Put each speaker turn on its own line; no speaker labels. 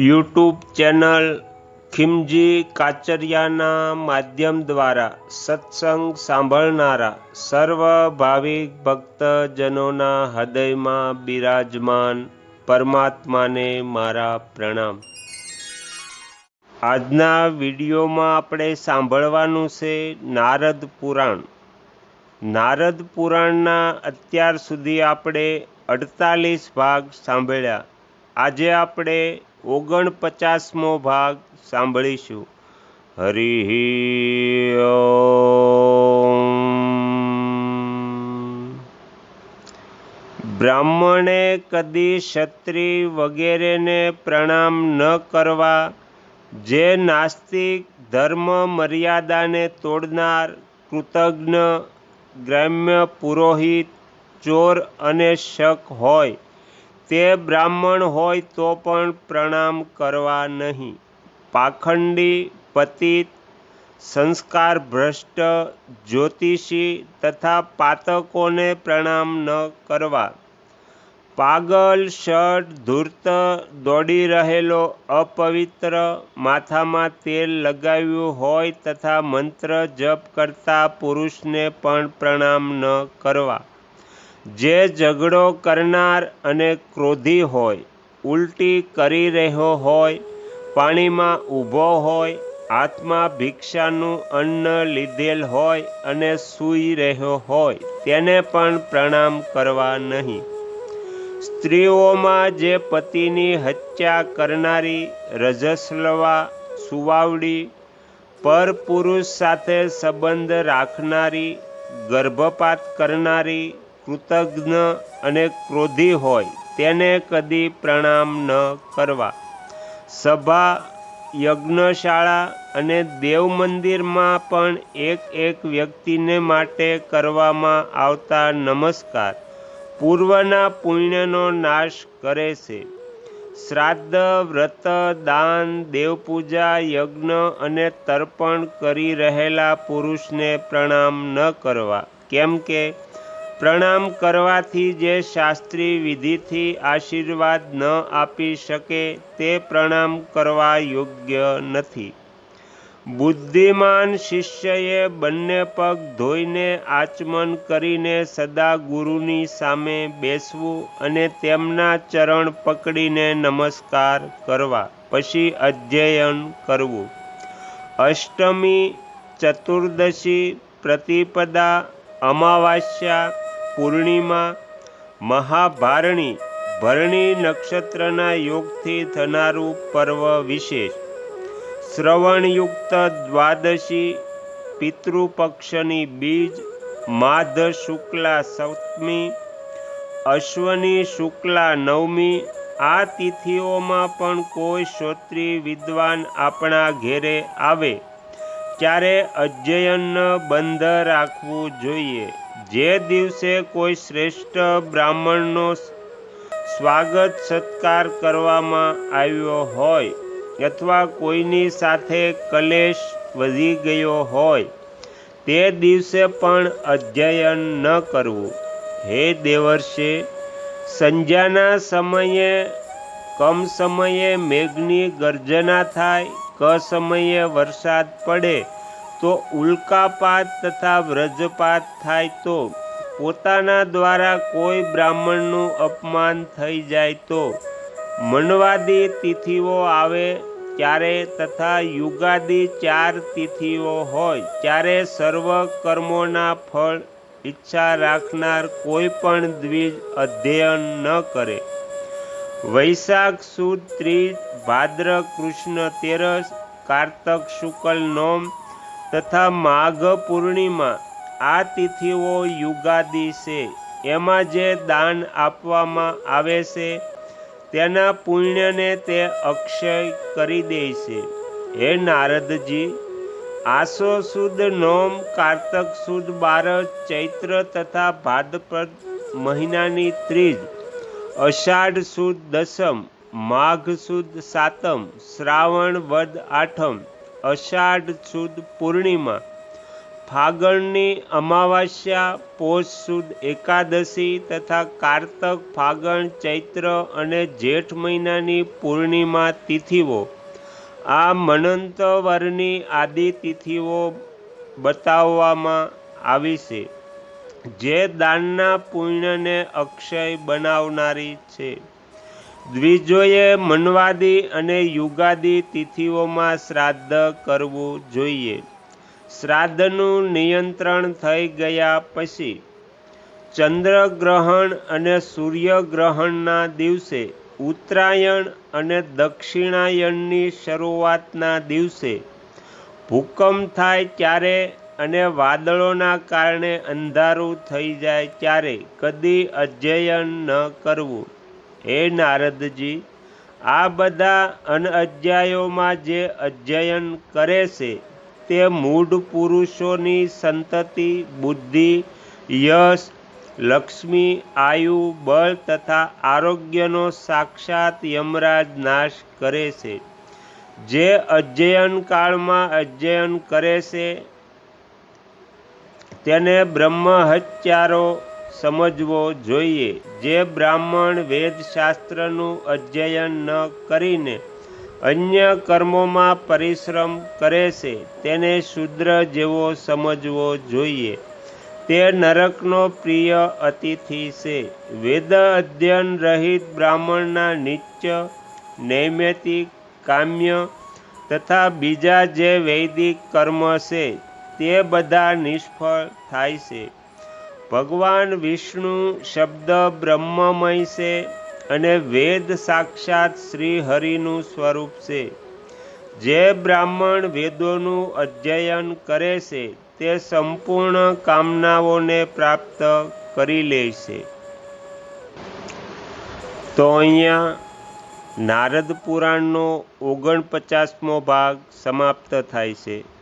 YouTube channel ખિમજી કાચરિયાના માધ્યમ દ્વારા સત્સંગ સાંભળનારા સર્વ ભાવિક ભક્તજનોના હૃદયમાં બિરાજમાન પરમાત્માને મારા પ્રણામ. આજના વિડીયોમાં આપણે સાંભળવાનું છે નારદ પુરાણ. નારદ પુરાણના અત્યાર સુધી આપણે અડતાલીસ ભાગ સાંભળ્યા. આજે આપણે ઓગણપચાસમો ભાગ સાંભળીશું. હરિ બ્રાહ્મણે કદી ક્ષત્રિય વગેરેને પ્રણામ ન કરવા, જે નાસ્તિક ધર્મ મર્યાદાને તોડનાર કૃતજ્ઞ, ગ્રામ્ય પુરોહિત, ચોર અને શક હોય તે બ્રાહ્મણ હોય તો પણ પ્રણામ કરવા નહીં. પાખંડી, પતિત, સંસ્કાર ભ્રષ્ટ, જ્યોતિષી તથા પાતકોને પ્રણામ ન કરવા. પાગલ શટ ધૂર્ત, દોડી રહેલો, અપવિત્ર, માથામાં તેલ લગાવ્યું હોય તથા મંત્ર જપ કરતા પુરુષને પણ પ્રણામ ન કરવા. જે ઝઘડો કરનાર અને ક્રોધી હોય, ઉલટી કરી રહ્યો હોય, પાણીમાં ઊભો હોય હાથમાં ભિક્ષાનું અન્ન લીધેલ હોય અને સૂઈ રહ્યો હોય, તેને પણ પ્રણામ કરવા નહીં. સ્ત્રીઓમાં જે પતિની હત્યા કરનારી રજસ્લવા, સુવાવડી પર પુરુષ સાથે સંબંધ રાખનારી, ગર્ભપાત કરનારી કૃતજ્ઞ અને ક્રોધી હોય, તેને કદી પ્રણામ ન કરવા. સભા, યજ્ઞશાળા અને દેવ મંદિરમાં પણ એક એક વ્યક્તિને માટે કરવામાં આવતા નમસ્કાર પૂર્વના પુણ્યનો નાશ કરે છે. શ્રાદ્ધ, વ્રત, દાન, દેવપૂજા, યજ્ઞ અને તર્પણ કરી રહેલા પુરુષને પ્રણામ ન કરવા. કેમ કે પ્રણામ કરવાથી જે શાસ્ત્રી વિધિથી આશીર્વાદ ન આપી શકે તે પ્રણામ કરવા યોગ્ય નથી. બુદ્ધિમાન શિષ્યએ બંને પગ ધોઈને આચમન કરીને સદા ગુરુની સામે બેસવું અને તેમના ચરણ પકડીને નમસ્કાર કરવા, પછી અધ્યયન કરવું. અષ્ટમી ચતુર્દશી પ્રતિપદા, અમાવાસ્યા પૂર્ણિમા મહાભારણી ભરણી નક્ષત્રના યોગથી થનારું પર્વ વિશેષ. શ્રવણયુક્ત દ્વાદશી પિતૃપક્ષની બીજ માધ શુક્લા સપ્તમી, અશ્વની શુક્લા નવમી, આ તિથિઓમાં પણ કોઈ શ્રોત્રી વિદ્વાન આપણા ઘેરે આવે. ત્યારે અધ્યયન બંધ રાખવું જોઈએ. જે દિવસે કોઈ શ્રેષ્ઠ બ્રાહ્મણનો સ્વાગત સત્કાર કરવામાં આવ્યો હોય અથવા કોઈની સાથે કલેશ વધી ગયો હોય, તે દિવસે પણ અધ્યયન ન કરવું. હે દેવર્ષે સંધ્યાના સમયે, કમ સમયે મેઘની ગર્જના થાય ક સમયે વરસાદ પડે તો ઉલ્કાપાત તથા વ્રજપાત થાય તો પોતાના દ્વારા કોઈ બ્રાહ્મણનું અપમાન થઈ જાય તો મનવાદી તિથિઓ આવે ત્યારે તથા યુગાદી ચાર તિથિઓ હોય ત્યારે સર્વ કર્મોના ફળ ઈચ્છા રાખનાર કોઈ પણ દ્વિજ અધ્યયન ન કરે. વૈશાખ સુદ ત્રીજ, ભાદ્ર, કૃષ્ણ, તેરસ, કારતક, શુકલ, નોમ તથા માઘ પૂર્ણિમા આ તિથિઓ યુગાદી છે. એમાં જે દાન આપવામાં આવે છે, તેના પુણ્યને તે અક્ષય કરી દે છે. હે નારદજી, આસો સુદ નોમ, કારતક સુદ બાર, ચૈત્ર તથા ભાદ્રપદ મહિનાની ત્રીજ અષાઢ સુદ દસમ, માઘ સુદ સાતમ, શ્રાવણ વદ આઠમ, અષાઢ સુદ પૂર્ણિમા, ફાગણની અમાવાસ્યા, પોષ સુદ એકાદશી તથા કારતક, ફાગણ, ચૈત્ર અને જેઠ મહિનાની પૂર્ણિમા તિથિઓ. આ મનંતવરની આદિ તિથિઓ બતાવવામાં આવી છે. જે દાનના પુણ્યને અક્ષય બનાવનારી છે. દ્વિજોએ મનવાદી અને યુગાદી તિથિઓમાં શ્રાદ્ધ કરવું જોઈએ. શ્રાદ્ધનું નિયંત્રણ થઈ ગયા પછી, ચંદ્રગ્રહણ અને સૂર્યગ્રહણના દિવસે, ઉત્તરાયણ અને દક્ષિણાયણની શરૂઆતના દિવસે, ભૂકંપ થાય ત્યારે અને વાદળોના કારણે અંધારું થઈ જાય ત્યારે કદી અધ્યયન ન કરવું. હે નારદજી, આ બધા અનઅધ્યાયોમાં જે અધ્યયન કરે છે, તે મૂઢ પુરુષોની સંતતિ, બુદ્ધિ, યશ, લક્ષ્મી, આયુ, બળ તથા આરોગ્યનો સાક્ષાત યમરાજ નાશ કરે છે. જે અધ્યયન કાળમાં અધ્યયન કરે છે તેને બ્રહ્મહત્યારો સમજવો જોઈએ. જે બ્રાહ્મણ વેદશાસ્ત્રનું અધ્યયન ન કરીને અન્ય કર્મોમાં પરિશ્રમ કરે છે, તેને શુદ્ર જેવો સમજવો જોઈએ. તે નરકનો પ્રિય અતિથિ છે. વેદ અધ્યયન રહિત બ્રાહ્મણના નિત્ય નૈમિતિક કામ્ય તથા બીજા જે વૈદિક કર્મ છે તે બધા નિષ્ફળ થાય છે. ભગવાન વિષ્ણુ શબ્દ બ્રહ્મમય છે અને વેદ સાક્ષાત શ્રી હરિનું સ્વરૂપ છે. જે બ્રાહ્મણ વેદોનું અધ્યયન કરે છે, તે સંપૂર્ણ કામનાઓને પ્રાપ્ત કરી લે છે. તો અહીંયા નારદ પુરાણનો ઓગણપચાસમો ભાગ સમાપ્ત થાય છે.